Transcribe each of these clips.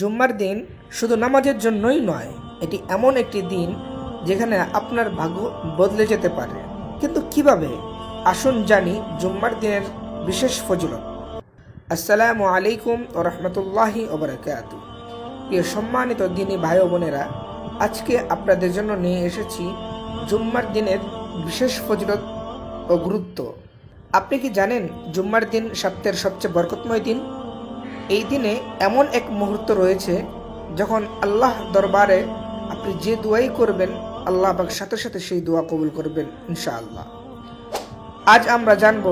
জুম্মার দিন শুধু নামাজের জন্যই নয়, এটি এমন একটি দিন যেখানে আপনার ভাগ্য বদলে যেতে পারে। কিন্তু কীভাবে? আসুন জানি জুম্মার দিনের বিশেষ ফজিলত। আসসালামু আলাইকুম ও রহমতুল্লাহি ওবরাকাত প্রিয় সম্মানিত দিনী ভাই বোনেরা, আজকে আপনাদের জন্য নিয়ে এসেছি জুম্মার দিনের বিশেষ ফজিলত ও গুরুত্ব। আপনি কি জানেন জুম্মার দিন সপ্তাহের সবচেয়ে বরকতময় দিন? এই দিনে এমন এক মুহূর্ত রয়েছে যখন আল্লাহ দরবারে আপনি যে দোয়াই করবেন, আল্লাহ পাক সাথে সাথে সেই দোয়া কবুল করবেন, ইনশাআল্লাহ। আজ আমরা জানব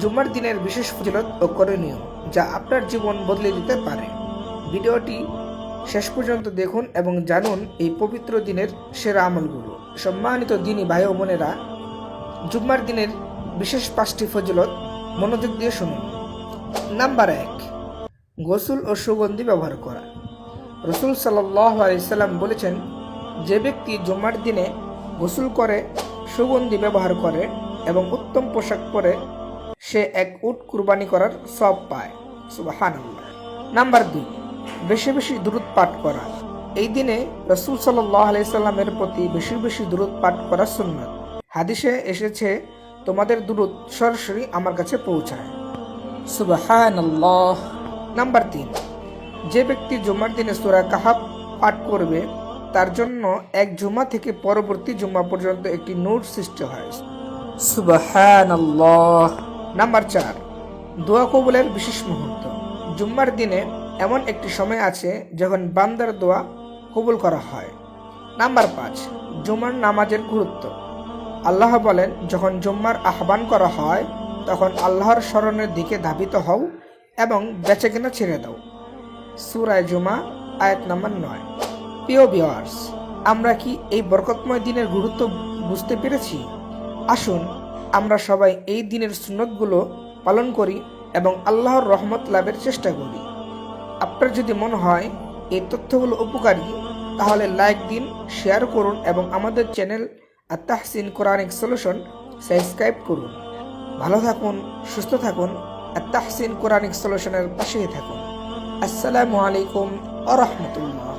জুম্মার দিনের বিশেষ ফজিলত ও করণীয় যা আপনার জীবন বদলে দিতে পারে। ভিডিওটি শেষ পর্যন্ত দেখুন এবং জানুন এই পবিত্র দিনের সেরা আমলগুলো। সম্মানিত দিনী ভাই ও বোনেরা, জুম্মার দিনের বিশেষ পাঁচটি ফজিলত মনোযোগ দিয়ে শুনুন। নাম্বার এক গোসল ও সুগন্ধি ব্যবহার করা। রসুল সাল্লাহ আলাইসাল্লাম বলেছেন, যে ব্যক্তি জুম্মার দিনে গোসল করে, সুগন্ধি ব্যবহার করে এবং উত্তম পোশাক পরে, সে এক উট কুরবানি করার সব পায়। সুবাহান নাম্বার দুই, বেশি বেশি দূরত পাঠ করা। এই দিনে রসুল সাল্লাহ আলাইসাল্লামের প্রতি বেশি বেশি দূরত পাঠ করা সুন্নত। হাদিসে এসেছে, তোমাদের দূরত সরাসরি আমার কাছে পৌঁছায়। সুবাহান নাম্বার তিন যে ব্যক্তি জুমার দিনে সুরা কাহাব পাঠ করবে তার জন্য এক জুমা থেকে পরবর্তী জুমা পর্যন্ত একটি নোট সৃষ্টি হয়। নাম্বার চার দোয়া কবুলের বিশেষ মুহূর্ত। জুম্মার দিনে এমন একটি সময় আছে যখন বান্দার দোয়া কবুল করা হয়। নাম্বার পাঁচ জুমার নামাজের গুরুত্ব। আল্লাহ বলেন যখন জুম্মার আহ্বান করা হয় তখন আল্লাহর স্মরণের দিকে ধাবিত হও। এবং বেচে কেনা ছেড়ে দাও। সুরায় জুমা, আয়াত নাম্বার নয়। প্রিয় ভিওয়ার্স আমরা কি এই বরকতময় দিনের গুরুত্ব বুঝতে পেরেছি? আসুন, আমরা সবাই এই দিনের সুন্নতগুলো পালন করি এবং আল্লাহর রহমত লাভের চেষ্টা করি। আপনার যদি মনে হয় এই তথ্যগুলো উপকারী, তাহলে লাইক দিন, শেয়ার করুন এবং আমাদের চ্যানেল আত্মাহসিন কোরআনিক সলিউশন সাবস্ক্রাইব করুন। ভালো থাকুন, সুস্থ থাকুন। আত্মাহসিন কোরআনিক সলিউশনের পাশেই থাকুন। আসসালামু আলাইকুম আ রহমতুল্লাহ।